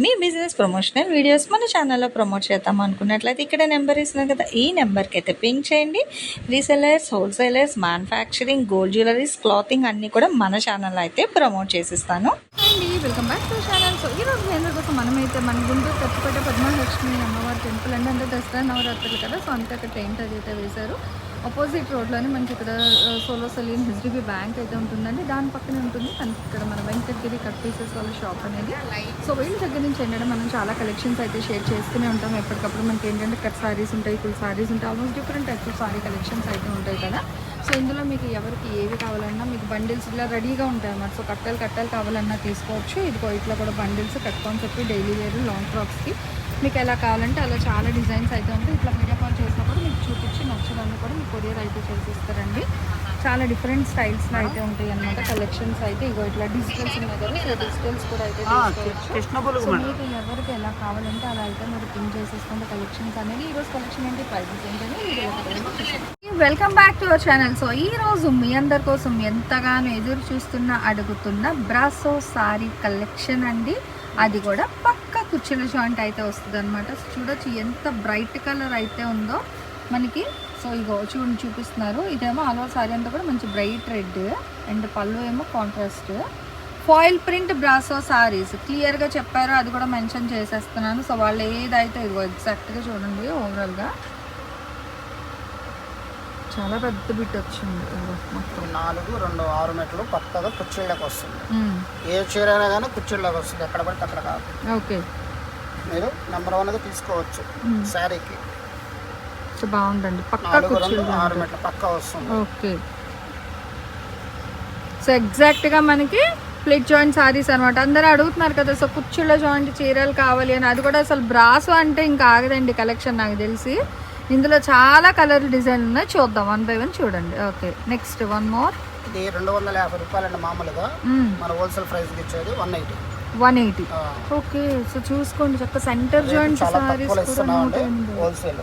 మీ business promotional videos మన ఛానల్లో promote చేద్దాం అనుకున్నట్లయితే ఇక్కడ నెంబర్ ఇస్తున్నాం కదా. ఈ నెంబర్కి అయితే పింక్ చేయండి. Resellers wholesalers manufacturing gold jewelleries clothing అన్నీ కూడా మన ఛానల్లో అయితే ప్రమోట్ చేసిస్తాను. అండి welcome back to channel so ఈ రోజు మీ అందరి కోసం మనమైతే మన గుంటూరు కచ్చిపేట పద్మలక్ష్మి అమ్మవారి టెంపుల్ అండి. అంటే దసరా నవరాత్రులు కదా. సో అంతే అక్కడ టెంట్ అది అయితే వేశారు. ఆపోజిట్ రోడ్లోనే మనకి ఇక్కడ సోలో సలీన్ హెచ్డిబి బ్యాంక్ అయితే ఉంటుందండి. దాని పక్కనే ఉంటుంది. మనకి ఇక్కడ మన వెంకటగిరి కట్ పీసెస్ వాళ్ళ షాప్ అనేది. సో వీళ్ళ దగ్గర నుంచి ఏంటంటే మనం చాలా కలెక్షన్స్ అయితే షేర్ చేస్తూనే ఉంటాం. ఎప్పటికప్పుడు మనకి ఏంటంటే కట్ సారీస్ ఉంటాయి ఫుల్ సారీస్ ఉంటాయి. Almost different types of sari collections అయితే ఉంటాయి కదా. సో ఇందులో మీకు ఎవరికి ఏవి కావాలన్నా మీకు బండిల్స్ ఇలా రెడీగా ఉంటాయి అన్నమాట. సో కట్టలు కట్టలు కావాలన్నా తీసుకోవచ్చు. ఇదిగో ఇట్లా కూడా బండిల్స్ కట్ చెప్పి డైలీ వేర్ లాంగ్ ఫ్రాక్స్కి మీకు ఎలా కావాలంటే అలా చాలా డిజైన్స్ అయితే ఉంటాయి. ఇట్లా వీడియో కాల్ చేసినప్పుడు మీకు చూపించి నచ్చడానికి కూడా మీకు కొరియర్ అయితే చేసిస్తారండి. చాలా డిఫరెంట్ స్టైల్స్లో అయితే ఉంటాయి అన్నమాట. కలెక్షన్స్ అయితే ఇగో ఇట్లా డిజిటల్స్ ఉన్నాయి కదా సో డిజిటల్స్ కూడా అయితే తీసుకోవచ్చు. సో మీకు ఎవరికి ఎలా కావాలంటే అలా అయితే మీరు పిన్ చేసేసుకుంటే కలెక్షన్స్ అనేది ఈరోజు కలెక్షన్ ఏంటి? ప్రైజెస్ ఏంటని welcome back to our channel so ఈ రోజు మీ అందరి కోసం ఎంతగానో ఎదురు చూస్తున్న అడుగుతున్న బ్రాసో సారీ కలెక్షన్ అండి. అది కూడా పక్క కుర్చీల జాయింట్ అయితే వస్తుంది అనమాట చూడొచ్చు ఎంత బ్రైట్ కలర్ అయితే ఉందో మనకి. సో ఇగో చూడండి చూపిస్తున్నారు. ఇదేమో ఆల్ సారీ అంతా కూడా మంచి బ్రైట్ రెడ్ అండ్ పళ్ళు ఏమో contrast foil print brasso saris క్లియర్గా చెప్పారో అది కూడా మెన్షన్ చేసేస్తున్నాను. సో వాళ్ళు ఏదైతే ఇదిగో ఎగ్జాక్ట్గా చూడండి ఓవరాల్గా చాలా పెద్ద బిట్ వచ్చింది. మొత్తం నాలుగు రెండు ఆరు మెట్లు పక్కగా కుర్చీళ్ళకి వస్తుంది. ఏ చీర అయినా కానీ కుర్చీళ్ళకి వస్తుంది. ఎక్కడ పడితే అక్కడ కాదు. ఓకే. మీరు నెంబర్ వన్గా తీసుకోవచ్చు. శారీకి. బాగుందండి. పక్కా నాలుగు రెండు ఆరు మెట్ల పక్క వస్తుంది. ఓకే. సో ఎగ్జాక్ట్గా మనకి ప్లేట్ జాయింట్ సారీస్ అనమాట అందరూ అడుగుతున్నారు కదా సో కుర్చీలో జాయింట్ చీరలు కావాలి అని. అది కూడా అసలు బ్రాసో అంటే ఇంకా ఆగదండి కలెక్షన్ నాకు తెలిసి. ఇందులో చాలా కలర్ డిజైన్ ఉన్నాయి. చూద్దాం. వన్ బై వన్ చూడండి. ఓకే. Next one more. ఇది రెండు వందల యాభై రూపాయలండి మామూలుగా. మన హోల్సేల్ ప్రైస్కి ఇచ్చేది one eighty. One eighty. Okay. So చూసుకోండి. చక్క సెంటర్ జాయింట్ సారీస్. హోల్సేల్.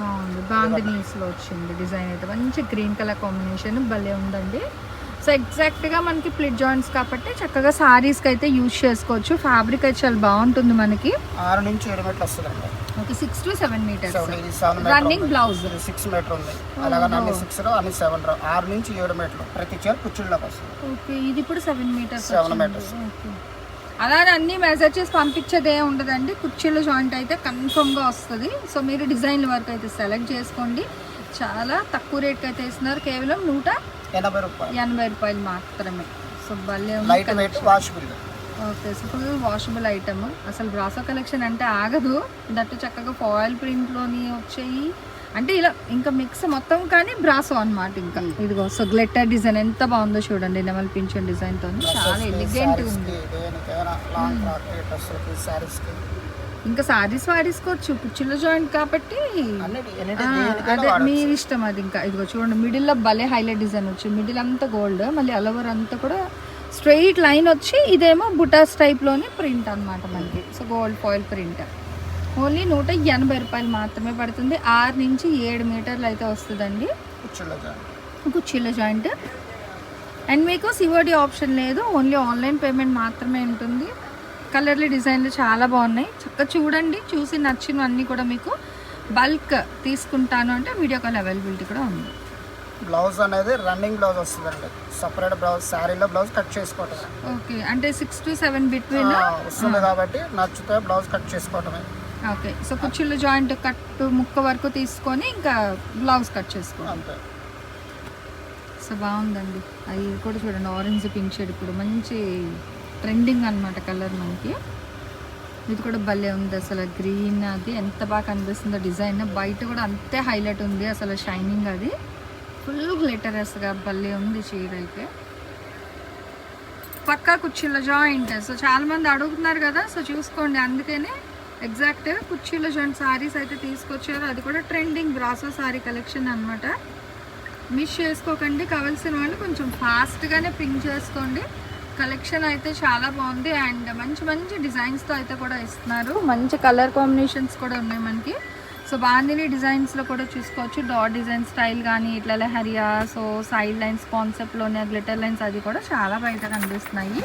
బాగుంది. బాందినీస్లో వచ్చింది డిజైన్ అయితే. మంచి గ్రీన్ కలర్ కాంబినేషన్. భలే ఉందండి. సో ఎగ్జాక్ట్గా మనకి ప్లిట్ జాయింట్స్ కాబట్టి చక్కగా సారీస్కి అయితే యూజ్ చేసుకోవచ్చు. ఫ్యాబ్రిక్ అయితే చాలా బాగుంటుంది మనకి. ఆరు నుంచి ఏడు వస్తుందండి. ఒక six to seven metres seven ఇది seven running blouse six metre ఉంది. అలాగే అన్ని సిక్స్ అన్ని సెవెన్ ఆరు నుంచి ఏడు మెట్లు ప్రతి చీర కుర్చీళ్ళకి వస్తుంది. ఓకే ఇది ఇప్పుడు seven metres seven metres okay. అలానే అన్ని మెజర్ చేసి పంపించేది ఉండదండి. కుర్చీల జాయింట్ అయితే కన్ఫర్మ్గా వస్తుంది. సో మీరు డిజైన్ వరకు అయితే సెలెక్ట్ చేసుకోండి. చాలా తక్కువ రేట్కి అయితే ఇస్తున్నారు కేవలం నూట ఎనభై రూపాయలు. ఎనభై రూపాయలు మాత్రమే. సో భలే washable okay so full washable item అసలు బ్రాసో కలెక్షన్ అంటే ఆగదు. దట్టు చక్కగా ఫాయిల్ ప్రింట్లోని వచ్చాయి. అంటే ఇలా ఇంకా మిక్స్ మొత్తం కానీ బ్రాసో అన్నమాట ఇంకా. ఇదిగో సో గ్లెటర్ డిజైన్ ఎంత బాగుందో చూడండి నెమల్ పింఛన్ డిజైన్తో చాలా ఎలిగెంట్ ఉంది. శారీస్కి ఇంకా సారీస్ వాడేసుకోవచ్చు కుర్చీలో జాయింట్ కాబట్టి అదే మీ ఇష్టం అది ఇంకా. ఇదిగో చూడండి మిడిల్లో భలే హైలైట్ డిజైన్ వచ్చింది. మిడిల్ అంతా గోల్డ్ మళ్ళీ అలవర్ అంతా కూడా స్ట్రెయిట్ లైన్ వచ్చి ఇదేమో బుటాస్ టైప్లోనే ప్రింట్ అన్నమాట మనకి. So gold foil print. Only నూట ఎనభై రూపాయలు మాత్రమే పడుతుంది. ఆరు నుంచి ఏడు మీటర్లు అయితే వస్తుందండి. కుర్చీలో జాయింట్. కుర్చీల జాయింట్. అండ్ మీకు సిఓడి ఆప్షన్ లేదు. ఓన్లీ ఆన్లైన్ పేమెంట్ మాత్రమే ఉంటుంది. కలర్లు డిజైన్లు చాలా బాగున్నాయి. చక్కగా చూడండి. చూసి నచ్చినవన్నీ కూడా మీకు బల్క్ తీసుకుంటాను అంటే వీడియో కాల్ అవైలబిలిటీ కూడా ఉంది. బ్లౌజ్ అనేది రన్నింగ్ బ్లౌజ్ వస్తుందండి. సపరేట్ బ్లౌజ్ శారీలో బ్లౌజ్ కట్ చేసుకోవటమే. ఓకే అంటే సిక్స్ టు సెవెన్ బిట్వీన్? వస్తుంది కాబట్టి నచ్చితే బ్లౌజ్ కట్ చేసుకోవటమే. ఓకే సో కుర్చీల జాయింట్ కట్ ముక్క వరకు తీసుకొని ఇంకా బ్లౌజ్ కట్ చేసుకోవాలి అంతే. సో బాగుందండి. అవి కూడా చూడండి ఆరెంజ్ పింక్ షేడ్ ఇప్పుడు మంచి ట్రెండింగ్ అన్నమాట కలర్ మనకి. ఇది కూడా భలే ఉంది అసలు గ్రీన్ అది ఎంత బాగా కనిపిస్తుందో డిజైన్ బయట కూడా అంతే హైలైట్ ఉంది అసలు షైనింగ్ అది. ఫుల్ గ్లిటరస్గా భలే ఉంది చీర అయితే పక్కా కుర్చీల జాయింట్ సో చాలామంది అడుగుతున్నారు కదా సో చూసుకోండి. అందుకనే ఎగ్జాక్ట్ కుర్చీల జాయింట్ సారీస్ అయితే తీసుకొచ్చారు. అది కూడా ట్రెండింగ్ బ్రాసో సారీ కలెక్షన్ అన్నమాట. మిస్ చేసుకోకండి. కావాల్సిన వాళ్ళు కొంచెం ఫాస్ట్గానే పింక్ చేసుకోండి. కలెక్షన్ అయితే చాలా బాగుంది. అండ్ మంచి మంచి డిజైన్స్తో అయితే కూడా ఇస్తున్నారు. మంచి కలర్ కాంబినేషన్స్ కూడా ఉన్నాయి మనకి. సో బాందిని డిజైన్స్లో కూడా చూసుకోవచ్చు. డాట్ డిజైన్ స్టైల్ కానీ ఇట్లా లెహరియా సో సైడ్ లైన్స్ కాన్సెప్ట్లోనే గ్లిటర్ లైన్స్ అది కూడా చాలా బయట కనిపిస్తున్నాయి.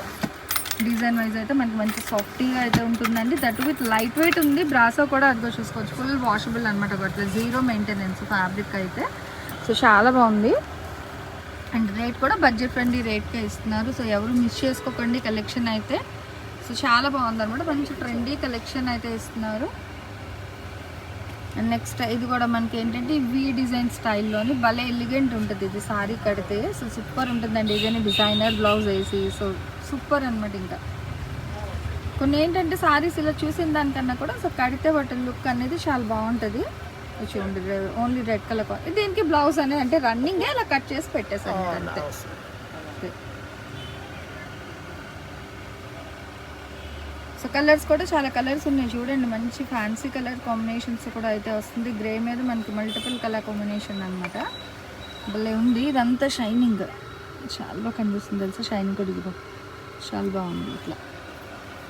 డిజైన్ వైజ్ అయితే మనకి మంచి సాఫ్టీగా అయితే ఉంటుందండి. దట్ విత్ లైట్ వెయిట్ ఉంది. బ్రాసో కూడా అదిగో చూసుకోవచ్చు. ఫుల్ వాషబుల్ అనమాట ఒకటి. జీరో మెయింటెనెన్స్ ఫ్యాబ్రిక్ అయితే. సో చాలా బాగుంది. అండ్ రేట్ కూడా బడ్జెట్ ఫ్రెండ్లీ రేట్కే ఇస్తున్నారు. సో ఎవరు మిస్ చేసుకోకండి కలెక్షన్ అయితే. సో చాలా బాగుంది అనమాట మంచి ట్రెండీ కలెక్షన్ అయితే ఇస్తున్నారు. నెక్స్ట్ ఇది కూడా మనకి ఏంటంటే వి డిజైన్ స్టైల్లోని భలే ఎలిగెంట్ ఉంటుంది. ఇది సారీ కడితే సో సూపర్ ఉంటుందండి. ఇదేనే డిజైనర్ బ్లౌజ్ వేసి సో సూపర్ అనమాట ఇంకా. కొన్ని ఏంటంటే సారీస్ ఇలా చూసిన దానికన్నా కూడా సో కడితే వాటి లుక్ అనేది చాలా బాగుంటుంది. చూడండి ఓన్లీ రెడ్ కలర్ దీనికి బ్లౌజ్ అనేది అంటే రన్నింగే ఇలా కట్ చేసి పెట్టేసాను అంతే. సో కలర్స్ కూడా చాలా కలర్స్ ఉన్నాయి. చూడండి మంచి ఫ్యాన్సీ కలర్ కాంబినేషన్స్ కూడా అయితే వస్తుంది. గ్రే మీద మనకి మల్టిపుల్ కలర్ కాంబినేషన్ అనమాట భలే ఉంది. ఇదంతా షైనింగ్ చాలా బాగా కనిపిస్తుంది తెలుసా? షైనింగ్ కూడా ఇదిగో. చాలా బాగుంది ఇట్లా.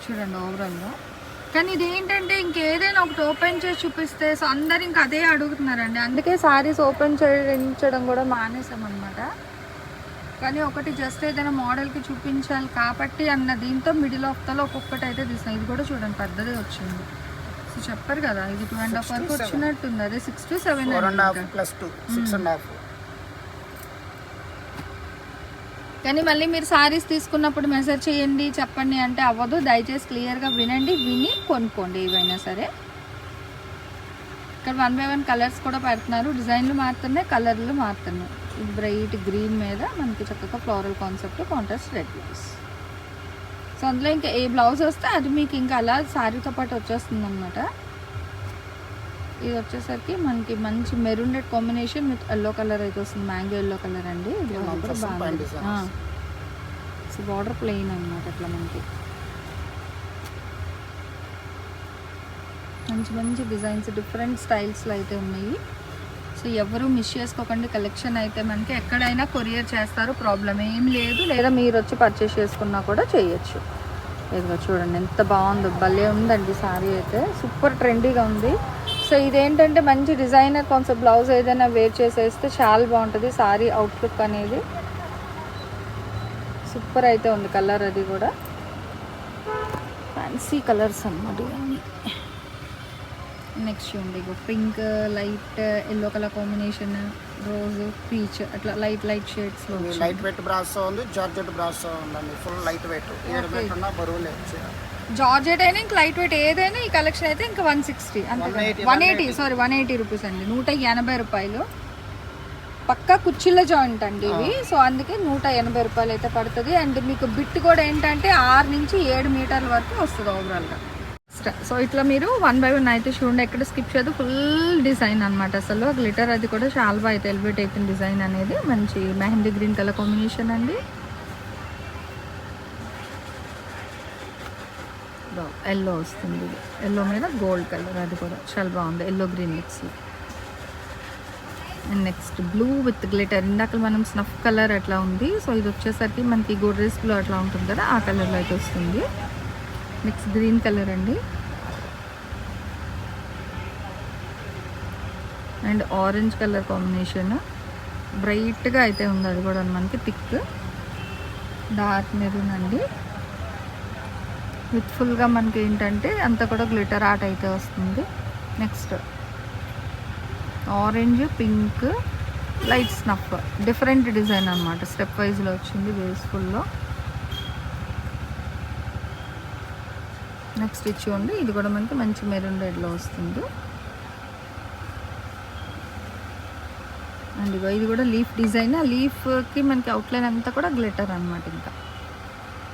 చూడండి ఓవరాల్గా కానీ ఇది ఏంటంటే ఇంకేదైనా ఒకటి ఓపెన్ చేసి చూపిస్తే సో అందరు ఇంకా అదే అడుగుతున్నారండి. అందుకే సారీస్ ఓపెన్ చేయించడం కూడా మానేసామన్నమాట కానీ ఒకటి జస్ట్ ఏదైనా మోడల్కి చూపించాలి కాబట్టి అన్న దీంతో మిడిల్ ఆఫ్ తలో ఒక్కొక్కటి అయితే తీసిన. ఇది కూడా చూడండి పెద్దది వచ్చింది. సో చెప్పారు కదా ఇది టూ అండ్ హాఫ్ వరకు వచ్చినట్టుంది. అదే six to seven plus two six and half కానీ మళ్ళీ మీరు సారీస్ తీసుకున్నప్పుడు మెసేజ్ చేయండి చెప్పండి అంటే అవ్వదు. దయచేసి క్లియర్గా వినండి విని కొనుక్కోండి ఏవైనా సరే. ఇక్కడ వన్ బై వన్ కలర్స్ కూడా పెడుతున్నారు. డిజైన్లు మారుతున్నాయి కలర్లు మారుతున్నాయి. బ్రైట్ గ్రీన్ మీద మనకి చక్కగా floral concept contrast red blouse so అందులో ఇంకా ఏ బ్లౌజ్ వస్తే అది మీకు ఇంకా అలా శారీతో పాటు వచ్చేస్తుంది అనమాట ఇది వచ్చేసరికి మనకి మంచి maroon red combination with yellow colour అయితే వస్తుంది. మ్యాంగో ఎల్లో కలర్ అండి. సో బార్డర్ ప్లెయిన్ అనమాట అట్లా మనకి. మంచి మంచి డిజైన్స్ డిఫరెంట్ స్టైల్స్లో అయితే ఉన్నాయి. సో ఎవరు మిస్ చేసుకోకండి. కలెక్షన్ అయితే మనకి ఎక్కడైనా కొరియర్ చేస్తారు. ప్రాబ్లం ఏం లేదు. లేదా మీరు వచ్చి పర్చేస్ చేసుకున్నా కూడా చేయొచ్చు. ఇదిగో చూడండి ఎంత బాగుందో. భలే ఉందండి సారీ అయితే. సూపర్ ట్రెండీగా ఉంది. సో ఇదేంటంటే మంచి డిజైనర్ కొంచెం బ్లౌజ్ ఏదైనా వేర్ చేసేస్తే చాలా బాగుంటుంది. సారీ అవుట్లుక్ అనేది సూపర్ అయితే ఉంది. కలర్ అది కూడా. ఫ్యాన్సీ కలర్స్ అన్నమాట నెక్స్ట్ చూడండి ఇగో pink light yellow colour combination rose peach అట్లా లైట్ లైట్ షేడ్స్లో లైట్ వెయిట్ బ్రాస్ ఉంది జార్జెట్ బ్రాస్ ఉందండి. ఫుల్ లైట్ వెయిట్ బరువు జార్జెట్ అయినా ఇంకా లైట్ వెయిట్ ఏదైనా ఈ కలెక్షన్ అయితే ఇంకా వన్ సిక్స్టీ అంతే 180, one eighty sorry one eighty rupees అండి. నూట ఎనభై రూపాయలు. పక్కా కుర్చీల జాయింట్ అండి ఇవి. సో అందుకే నూట ఎనభై రూపాయలు అయితే పడుతుంది. అండ్ మీకు బిట్ కూడా ఏంటంటే ఆరు నుంచి ఏడు మీటర్ల వరకు వస్తుంది ఓవరాల్గా సో ఇట్లా మీరు వన్ బై వన్ అయితే చూడండి ఎక్కడ స్కిప్ చేయదు ఫుల్ డిజైన్ అనమాట అసలు. గ్లిటర్ అది కూడా చాలా బాగా అయితే ఎలివేట్ అయిపోయిన డిజైన్ అనేది. మంచి మెహందీ గ్రీన్ కలర్ కాంబినేషన్ అండి. ఎల్లో వస్తుంది ఎల్లో మీద గోల్డ్ కలర్ అది కూడా. చాలా బాగుంది yellow green mix and next blue with glitter ఇందాక మనం స్నఫ్ కలర్ అట్లా ఉంది. సో ఇది వచ్చేసరికి మనకి గోడ్రేజ్ బ్లూ అట్లా ఉంటుంది కదా ఆ కలర్లో అయితే వస్తుంది. నెక్స్ట్ గ్రీన్ కలర్ అండి. And orange colour combination. బ్రైట్గా అయితే ఉంది అది కూడా మనకి థిక్. డార్క్ మెరూన్ అండి. విత్ ఫుల్గా మనకి ఏంటంటే అంతా కూడా గ్లిటర్ ఆర్ట్ అయితే వస్తుంది. Next orange pink light snuff. Different design అనమాట స్టెప్ వైజ్లో వచ్చింది వేస్ఫుల్లో. నెక్స్ట్ ఇది చూడండి ఇది కూడా మనకి మంచి మెరూన్ రెడ్లో వస్తుంది. అండ్ ఇగో ఇది కూడా లీఫ్ డిజైన్ ఆ లీఫ్కి మనకి అవుట్లైన్ అంతా కూడా గ్లిటర్ అనమాట ఇంకా.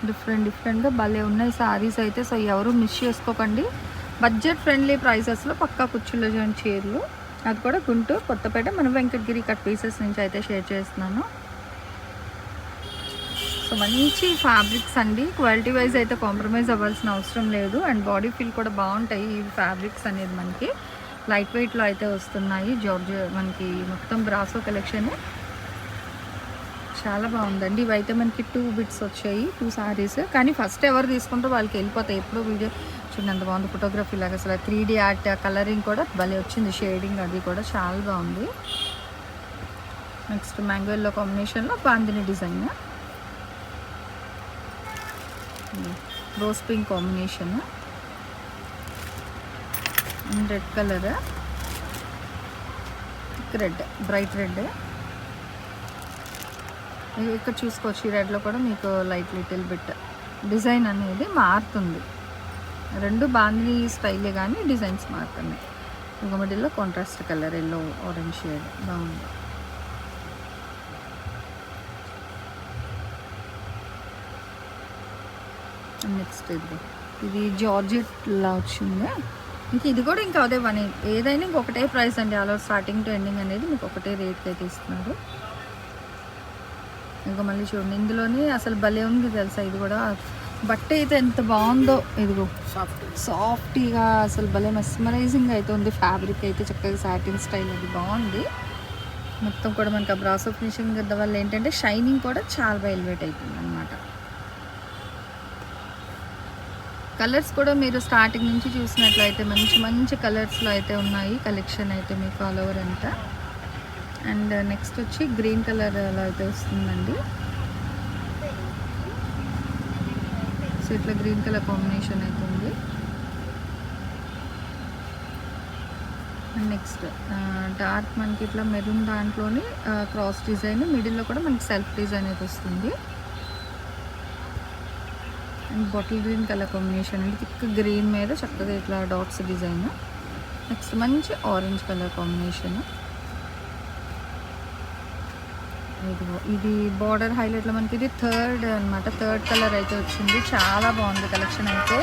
డిఫరెంట్ డిఫరెంట్గా భలే ఉన్నాయి సారీస్ అయితే. సో ఎవరు మిస్ చేసుకోకండి. బడ్జెట్ ఫ్రెండ్లీ ప్రైసెస్లో పక్కా కుర్చీలో జాయిన్ చీరలు. అది కూడా గుంటూరు కొత్తపేట. మన వెంకటగిరి కట్ పీసెస్ నుంచి అయితే షేర్ చేస్తున్నాను. సో మంచి ఫ్యాబ్రిక్స్ అండి. క్వాలిటీ వైజ్ అయితే కాంప్రమైజ్ అవ్వాల్సిన అవసరం లేదు. అండ్ బాడీ ఫీల్ కూడా బాగుంటాయి ఈ ఫ్యాబ్రిక్స్ అనేది మనకి. లైట్ వెయిట్లో అయితే వస్తున్నాయి. జార్జ్ మనకి మొత్తం బ్రాసో కలెక్షన్ చాలా బాగుందండి. ఇవైతే మనకి టూ బిట్స్ వచ్చాయి. టూ సారీస్ కానీ ఫస్ట్ ఎవరు తీసుకుంటారో వాళ్ళకి వెళ్ళిపోతాయి. ఎప్పుడో వీడియో చూడండి. ఎంత బాగుంది ఫోటోగ్రఫీ లాగా. అసలు త్రీ డీ ఆర్ట్ కలరింగ్ కూడా భలే వచ్చింది. షేడింగ్ అది కూడా చాలా బాగుంది. నెక్స్ట్ మ్యాంగోల్లో కాంబినేషన్లో bandhani design rose pink combination. Red colour. Red bright red. ఇక్కడ చూసుకోవచ్చు. ఈ రెడ్లో కూడా మీకు లైట్ లిటిల్ బిట్ డిజైన్ అనేది మారుతుంది. రెండు బాందిని స్టైలే కానీ డిజైన్స్ మారుతున్నాయి. ఒక మిడిల్లో contrast colour yellow orange shade. బాగుంది. నెక్స్ట్ ఇది. ఇది జార్జెట్ లా వచ్చింది. ఇంక ఇది కూడా ఇంకా అదే పని. ఏదైనా ఇంకొకటే ప్రైస్ అండి. అలా స్టార్టింగ్ టు ఎండింగ్ అనేది మీకు ఒకటే రేట్కి అయితే ఇస్తున్నారు ఇంకా మళ్ళీ చూడండి. ఇందులోనే అసలు భలే ఉంది తెలుసా? ఇది కూడా బట్ట అయితే ఎంత బాగుందో. ఇదిగో. సాఫ్ట్ సాఫ్టీగా అసలు భలే మెస్మరైజింగ్ అయితే ఉంది. ఫ్యాబ్రిక్ అయితే చక్కగా సాటిన్ స్టైల్ అది బాగుంది. మొత్తం కూడా మనకి ఆ బ్రాసో ఫినిషింగ్ వల్ల ఏంటంటే షైనింగ్ కూడా చాలా బాగా ఎలివేట్ అవుతుంది అనమాట కలర్స్ కూడా మీరు స్టార్టింగ్ నుంచి చూసినట్లయితే మంచి మంచి కలర్స్లో అయితే ఉన్నాయి కలెక్షన్ అయితే మీకు ఆల్ ఓవర్ అంతా. అండ్ నెక్స్ట్ వచ్చి గ్రీన్ కలర్లో అయితే వస్తుందండి. సో ఇట్లా గ్రీన్ కలర్ కాంబినేషన్ అయితే ఉంది. అండ్ నెక్స్ట్ డార్క్ మనకి ఇట్లా మెరూన్ దాంట్లోని క్రాస్ డిజైన్ మిడిల్లో కూడా మనకి సెల్ఫ్ డిజైన్ అయితే వస్తుంది. బాటిల్ గ్రీన్ కలర్ కాంబినేషన్ అండి. థిక్ గ్రీన్ మీద చక్కగా ఇట్లా డాట్స్ డిజైన్. నెక్స్ట్ మంచి ఆరెంజ్ కలర్ కాంబినేషన్. ఇదిగో ఇది బార్డర్ హైలైట్లో మనకి ఇది థర్డ్ అన్నమాట. థర్డ్ కలర్ అయితే వచ్చింది. చాలా బాగుంది కలెక్షన్ అయితే.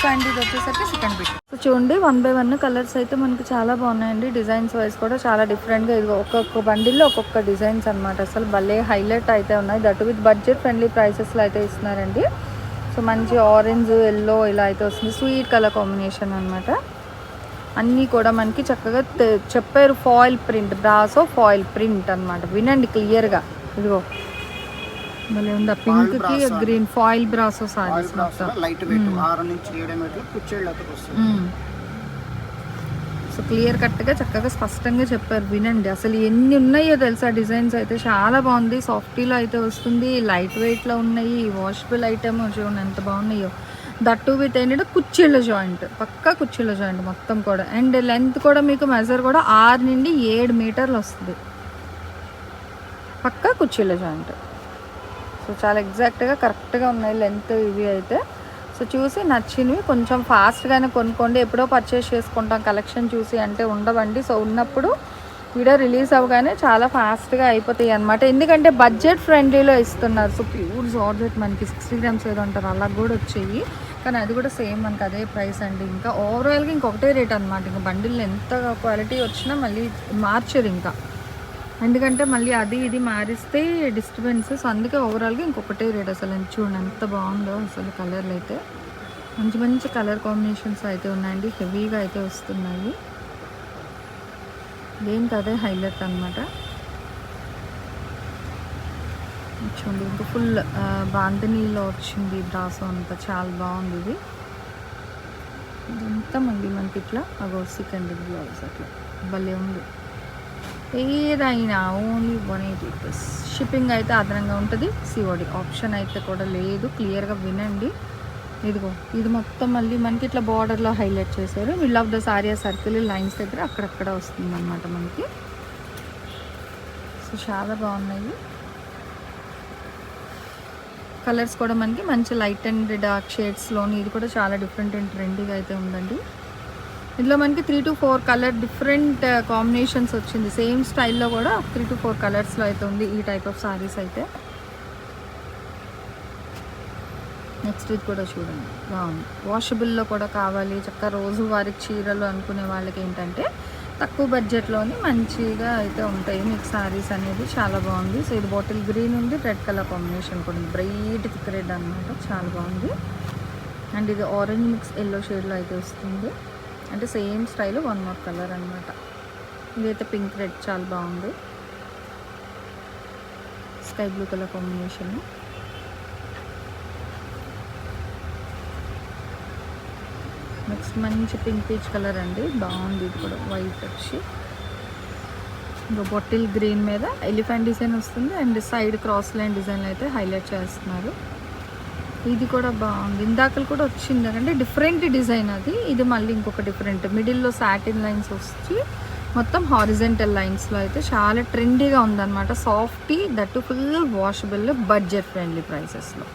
సో అండ్ ఇది వచ్చేసరికి సెకండ్ బిట్ సో చూడండి వన్ బై వన్ కలర్స్ అయితే మనకి చాలా బాగున్నాయండి. డిజైన్స్ వైజ్ కూడా చాలా డిఫరెంట్గా ఇది ఒక్కొక్క బండిల్లో ఒక్కొక్క డిజైన్స్ అనమాట అసలు భలే హైలైట్ అయితే ఉన్నాయి. దట్ విత్ బడ్జెట్ ఫ్రెండ్లీ ప్రైసెస్లో అయితే ఇస్తున్నారండి. సో మంచి ఆరెంజ్ ఎల్లో ఇలా అయితే వస్తుంది. స్వీట్ కలర్ కాంబినేషన్ అన్నమాట. అన్నీ కూడా మనకి చక్కగా చెప్పారు foil print brasso foil print అన్నమాట. వినండి క్లియర్గా ఇదిగో. భలే ఉంది? పింక్కి. గ్రీన్ ఫాయిల్ బ్రాసో సారీస్ మొత్తం. లైట్ వెయిట్ ఆరు నుంచి ఏడు మీటర్లు కుచ్చేళ్ళతో వస్తుంది. మ్మ్. సో క్లియర్ కట్గా చక్కగా స్పష్టంగా చెప్పారు. వినండి. అసలు ఎన్ని ఉన్నాయో తెలుసా? డిజైన్స్ అయితే చాలా బాగుంది. సాఫ్టీలో అయితే వస్తుంది. లైట్ వెయిట్లో ఉన్నాయి. వాషబుల్ ఐటమ్ చూడండి ఎంత బాగున్నాయో. దట్టు విత్ ఏంటంటే కుర్చీల జాయింట్. పక్కా కుర్చీల జాయింట్ మొత్తం కూడా. అండ్ లెంత్ కూడా మీకు మెజర్ కూడా ఆరు నుండి ఏడు మీటర్లు వస్తుంది. పక్కా కుర్చీల జాయింట్. సో చాలా ఎగ్జాక్ట్గా కరెక్ట్గా ఉన్నాయి లెంత్ ఇవి అయితే. సో చూసి నచ్చినవి కొంచెం ఫాస్ట్గానే కొనుక్కోండి. ఎప్పుడో పర్చేస్ చేసుకుంటాం. కలెక్షన్ చూసి అంటే ఉండవండి. సో ఉన్నప్పుడు వీడియో రిలీజ్ అవ్వగానే చాలా ఫాస్ట్గా అయిపోతాయి అనమాట ఎందుకంటే బడ్జెట్ ఫ్రెండ్లీలో ఇస్తున్నారు. సో ప్యూర్ జార్జెట్ మనకి సిక్స్టీ గ్రామ్స్ ఏదో అంటారు. అలా కూడా వచ్చాయి. కానీ అది కూడా సేమ్ మనకి అదే ప్రైస్ అండి. ఇంకా ఓవరాల్గా ఇంకొకటే రేట్ అనమాట ఇంకా బండిల్ ఎంత క్వాలిటీ వచ్చినా మళ్ళీ మార్చరు ఇంకా. ఎందుకంటే మళ్ళీ అది ఇది మారిస్తే డిస్టర్బెన్స్ సో అందుకే ఓవరాల్గా ఇంకొకటే రేట్ అసలు. చూడండి ఎంత బాగుందో అసలు కలర్లు అయితే. మంచి మంచి కలర్ కాంబినేషన్స్ అయితే ఉన్నాయండి. హెవీగా అయితే వస్తున్నాయి. దేనికి అదే హైలైట్ అనమాట చూడండి ఇంకా ఫుల్ బాంధనీలో వచ్చింది బ్రాసో అంతా. చాలా బాగుంది ఇది. ఇదంతా మళ్ళీ మనకి ఇట్లా అగో సెకండ్ బ్లౌజ్ అట్లా. భలే ఉంది. ఏదైనా only one eighty rupees. Shipping అయితే అదనంగా ఉంటుంది. సిఓడి ఆప్షన్ అయితే కూడా లేదు. క్లియర్గా వినండి. ఇదిగో ఇది మొత్తం మళ్ళీ మనకి ఇట్లా బార్డర్లో హైలైట్ చేశారు. Mid of the saree circle lines దగ్గర అక్కడక్కడ వస్తుంది అనమాట మనకి. సో చాలా బాగున్నాయి. కలర్స్ కూడా మనకి మంచి లైట్ అండ్ డార్క్ షేడ్స్లోని ఇది కూడా చాలా డిఫరెంట్ అండ్ ట్రెండీగా అయితే ఉందండి. ఇందులో మనకి three to four colour different combinations వచ్చింది. సేమ్ స్టైల్లో కూడా త్రీ టు ఫోర్ కలర్స్లో అయితే ఉంది ఈ టైప్ ఆఫ్ సారీస్ అయితే. నెక్స్ట్ ఇది కూడా చూడండి. బాగుంది వాషబుల్లో కూడా కావాలి. చక్కగా రోజు వారి చీరలు అనుకునే వాళ్ళకి ఏంటంటే తక్కువ బడ్జెట్లోని మంచిగా అయితే ఉంటాయి. మీకు సారీస్ అనేది చాలా బాగుంది. సో ఇది బాటిల్ గ్రీన్ ఉంది. రెడ్ కలర్ కాంబినేషన్ కూడా ఉంది. బ్రైట్ థిక్ రెడ్ అనమాట చాలా బాగుంది. అండ్ ఇది ఆరెంజ్ మిక్స్ ఎల్లో షేడ్లో అయితే వస్తుంది. అంటే same style one more colour అనమాట ఇదైతే పింక్ రెడ్ చాలా బాగుంది. Sky blue colour combination. Next మంచి పింక్ పీచ్ కలర్ అండి. బాగుంది ఇది కూడా వైట్ వచ్చి. ఇంకా బొట్టిల్ గ్రీన్ మీద ఎలిఫెంట్ డిజైన్ వస్తుంది and side cross line design అయితే హైలైట్ చేస్తున్నారు. ఇది కూడా బాగుంది. ఇందాకలు కూడా వచ్చింది అంటే డిఫరెంట్ డిజైన్ అది. ఇది మళ్ళీ ఇంకొక డిఫరెంట్. మిడిల్లో సాటిన్ లైన్స్ వచ్చి మొత్తం హారిజెంటల్ లైన్స్లో అయితే చాలా ట్రెండీగా ఉందన్నమాట. Softy that full washable budget friendly ప్రైసెస్లో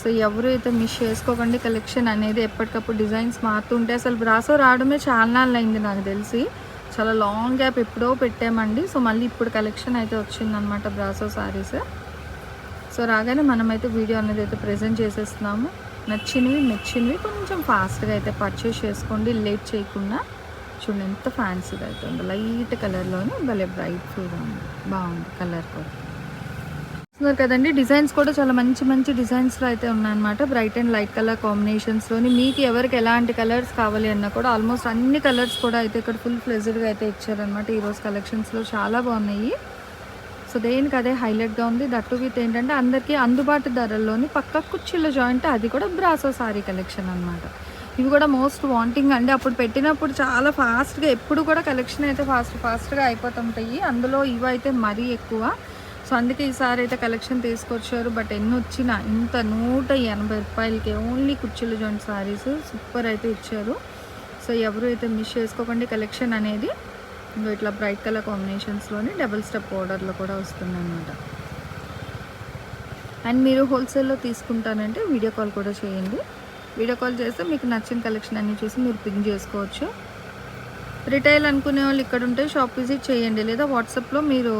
so ఎవరు అయితే మిస్ చేసుకోకండి కలెక్షన్ అనేది ఎప్పటికప్పుడు డిజైన్స్ మారుతుంటే అసలు బ్రాసో రావడమే చాలా నాళ్ళు అయింది నాకు తెలిసి. చాలా లాంగ్ గ్యాప్ ఎప్పుడో పెట్టామండి. సో మళ్ళీ ఇప్పుడు కలెక్షన్ అయితే వచ్చిందనమాట బ్రాసో శారీస్ సో రాగానే మనమైతే వీడియో అనేది అయితే ప్రజెంట్ చేసేస్తున్నాము. నచ్చినవి మెచ్చినవి కొంచెం ఫాస్ట్గా అయితే పర్చేస్ చేసుకోండి. లేట్ చేయకుండా చూడండి ఎంత ఫ్యాన్సీగా అయితే ఉంది. లైట్ కలర్లోనే భలే బ్రైట్ఫుల్గా ఉంది. బాగుంది కలర్ కూడా. చూస్తున్నారు కదండి డిజైన్స్ కూడా చాలా మంచి మంచి డిజైన్స్లో అయితే ఉన్నాయన్నమాట. బ్రైట్ అండ్ లైట్ కలర్ కాంబినేషన్స్లోని మీకు ఎవరికి ఎలాంటి కలర్స్ కావాలి అన్నా కూడా ఆల్మోస్ట్ అన్ని కలర్స్ కూడా అయితే ఇక్కడ ఫుల్ ఫ్లెజర్గా అయితే ఇచ్చారనమాట ఈరోజు కలెక్షన్స్లో చాలా బాగున్నాయి. సో దేనికి అదే హైలైట్గా ఉంది. దట్టు విత్ ఏంటంటే అందరికీ అందుబాటు ధరల్లోని పక్క కుర్చీల జాయింట్ అది కూడా బ్రాసో సారీ కలెక్షన్ అన్నమాట. ఇవి కూడా మోస్ట్ వాంటింగ్ అండి. అప్పుడు పెట్టినప్పుడు చాలా ఫాస్ట్గా ఎప్పుడు కూడా కలెక్షన్ అయితే ఫాస్ట్ ఫాస్ట్గా అయిపోతుంటాయి. అందులో ఇవి అయితే మరీ ఎక్కువ. సో అందుకే ఈసారి అయితే కలెక్షన్ తీసుకొచ్చారు. బట్ ఎన్ని వచ్చినా ఇంత నూట ఎనభై రూపాయలకి ఓన్లీ కుర్చీల జాయింట్ సారీస్ సూపర్ అయితే ఇచ్చారు. సో ఎవరు అయితే మిస్ చేసుకోకండి కలెక్షన్ అనేది. ఇట్లా బ్రైట్ కలర్ కాంబినేషన్స్లోని డబుల్ స్టెప్ ఆర్డర్లో కూడా వస్తుంది అనమాట అండ్ మీరు హోల్సేల్లో తీసుకుంటానంటే వీడియో కాల్ కూడా చేయండి. వీడియో కాల్ చేస్తే మీకు నచ్చిన కలెక్షన్ అన్నీ చూసి మీరు పిక్ చేసుకోవచ్చు. రిటైల్ అనుకునే వాళ్ళు ఇక్కడ ఉంటే షాప్ విజిట్ చేయండి. లేదా వాట్సాప్లో మీరు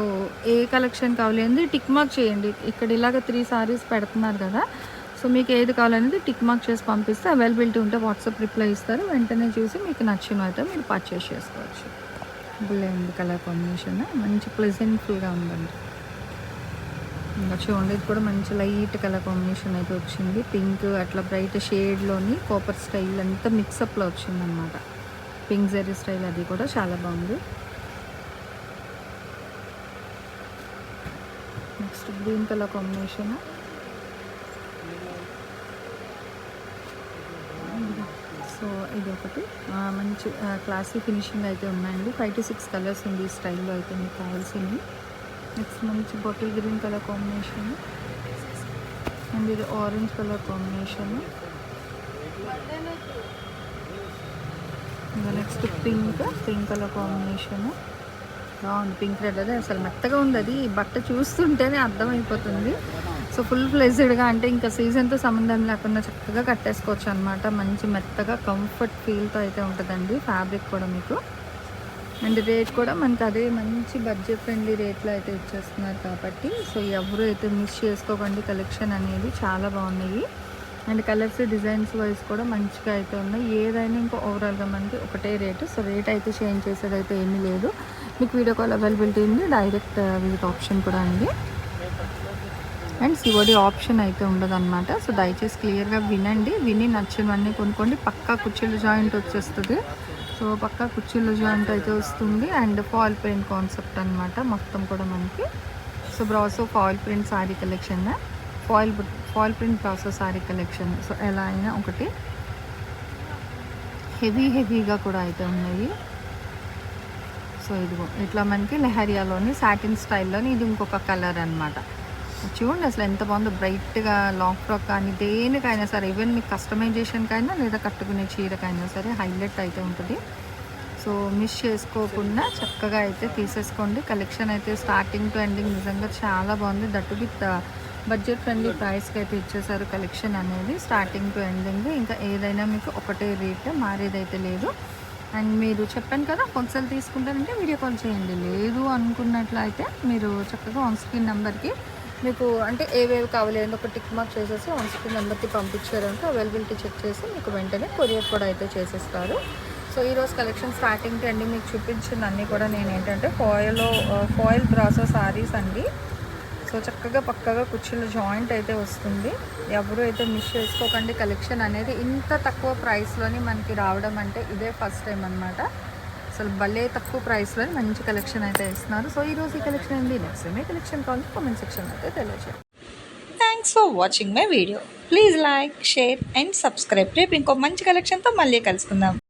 ఏ కలెక్షన్ కావాలి టిక్ మార్క్ చేయండి. ఇక్కడ ఇలాగ త్రీ సారీస్ పెడుతున్నారు కదా. సో మీకు ఏది కావాలనేది టిక్ మార్క్ చేసి పంపిస్తే అవైలబిలిటీ ఉంటే వాట్సాప్ రిప్లై ఇస్తారు. వెంటనే చూసి మీకు నచ్చిన అయితే మీరు పర్చేస్ చేసుకోవచ్చు. Blend colour combination. మంచి ప్లెజెంట్ఫుల్గా ఉందండి. ఇంకా చూడండి ఇది కూడా మంచి లైట్ కలర్ కాంబినేషన్ అయితే వచ్చింది. పింక్ అట్లా బ్రైట్ షేడ్లోని కాపర్ స్టైల్ అంతా మిక్సప్లో వచ్చిందనమాట పింక్ జరీ స్టైల్ అది కూడా చాలా బాగుంది. Next green colour combination so ఇది ఒకటి మంచి క్లాసీ ఫినిషింగ్ అయితే ఉన్నాయండి. ఫైవ్ టు సిక్స్ కలర్స్ ఉంది ఈ స్టైల్లో అయితే మీకు కావాల్సింది నెక్స్ట్ మంచి bottle green colour combination. And ఇది ఆరెంజ్ కలర్ కాంబినేషన్. ఇంకా next pink pink colour combination. బాగుంది. పింక్ రెడ్ అదే అసలు మెత్తగా ఉంది అది. బట్ట చూస్తుంటేనే అర్థమైపోతుంది. సో ఫుల్ ఫ్లెజ్డ్గా అంటే ఇంకా సీజన్తో సంబంధం లేకుండా చక్కగా కట్టేసుకోవచ్చు అనమాట మంచి మెత్తగా కంఫర్ట్ ఫీల్తో అయితే ఉంటుందండి ఫ్యాబ్రిక్ కూడా మీకు. అండ్ రేట్ కూడా మనకి అదే మంచి బడ్జెట్ ఫ్రెండ్లీ రేట్లో అయితే ఇచ్చేస్తున్నారు కాబట్టి సో ఎవరు అయితే మిస్ చేసుకోకండి కలెక్షన్ అనేది చాలా బాగున్నాయి. అండ్ కలర్స్ డిజైన్స్ వైజ్ కూడా మంచిగా అయితే ఉన్నాయి. ఏదైనా ఇంకా ఓవరాల్గా మనకి ఒకటే రేటు సో రేట్ అయితే చేంజ్ చేసేది అయితే ఏమీ లేదు. మీకు వీడియో కాల్ అవైలబిలిటీ ఉంది డైరెక్ట్ విజిట్ ఆప్షన్ కూడా అండి అండ్ సిఓడి ఆప్షన్ అయితే ఉండదన్నమాట. సో దయచేసి క్లియర్గా వినండి. విని నచ్చినవన్నీ కొనుక్కోండి. పక్కా కుర్చీలు జాయింట్ వచ్చేస్తుంది. సో పక్కా కుర్చీలు జాయింట్ అయితే వస్తుంది. అండ్ ఫాయిల్ ప్రింట్ కాన్సెప్ట్ అనమాట మొత్తం కూడా మనకి. So brasso foil print saree collection foil foil print brasso saree collection so ఎలా అయినా ఒకటి. హెవీ హెవీగా కూడా అయితే ఉన్నాయి. సో ఇదిగో ఇట్లా మనకి లెహరియాలోని సాటిన్ స్టైల్లోని ఇది ఇంకొక కలర్ అనమాట చూడండి అసలు ఎంత బాగుందో. బ్రైట్గా లాంగ్ ఫ్రాక్ కానీ దేనికైనా సరే ఈవెన్ మీకు కస్టమైజేషన్కైనా లేదా కట్టుకునే చీరకైనా సరే హైలైట్ అయితే ఉంటుంది. సో మిస్ చేసుకోకుండా చక్కగా అయితే తీసేసుకోండి. కలెక్షన్ అయితే స్టార్టింగ్ టు ఎండింగ్ నిజంగా చాలా బాగుంది. దట్టు విత్ బడ్జెట్ ఫ్రెండ్లీ ప్రైస్కి అయితే ఇచ్చేసారు కలెక్షన్ అనేది. స్టార్టింగ్ టు ఎండింగ్ ఇంకా ఏదైనా మీకు ఒకటే రేట్ మారేదైతే లేదు. అండ్ మీరు చెప్పాను కదా హోల్సేల్ తీసుకుంటారంటే వీడియో కాల్ చేయండి. లేదు అనుకున్నట్లయితే మీరు చక్కగా ఆన్ స్క్రీన్ నెంబర్కి మీకు అంటే ఏవేవి కావాలి ఏదో ఒక టిక్ మార్క్ చేసేసి ఆన్ స్క్రీన్ నెంబర్కి పంపించారంటే అవైలబిలిటీ చెక్ చేసి మీకు వెంటనే కొరియర్ కూడా అయితే చేసేస్తారు. సో ఈరోజు కలెక్షన్ స్టార్టింగ్ అండి మీకు చూపించిన అన్నీ కూడా నేను ఏంటంటే ఫాయిల్లో ఫాయిల్ బ్రాసో సారీస్ అండి. సో చక్కగా పక్కగా కుర్చీలో జాయింట్ అయితే వస్తుంది. ఎవరు అయితే మిస్ చేసుకోకండి కలెక్షన్ అనేది ఇంత తక్కువ ప్రైస్లోని మనకి రావడం అంటే ఇదే ఫస్ట్ టైం అనమాట అసలు భలే తక్కువ ప్రైస్లో మంచి కలెక్షన్ అయితే ఇస్తున్నారు. సో ఈ రోజు ఈ కలెక్షన్ ఏంటి? నెక్స్ట్ మీ కలెక్షన్ కావాలి కామెంట్ సెక్షన్ అయితే తెలియజేయండి. Thanks for watching my video please like share and subscribe రేపు ఇంకో మంచి కలెక్షన్తో మళ్ళీ కలుసుకుందాం.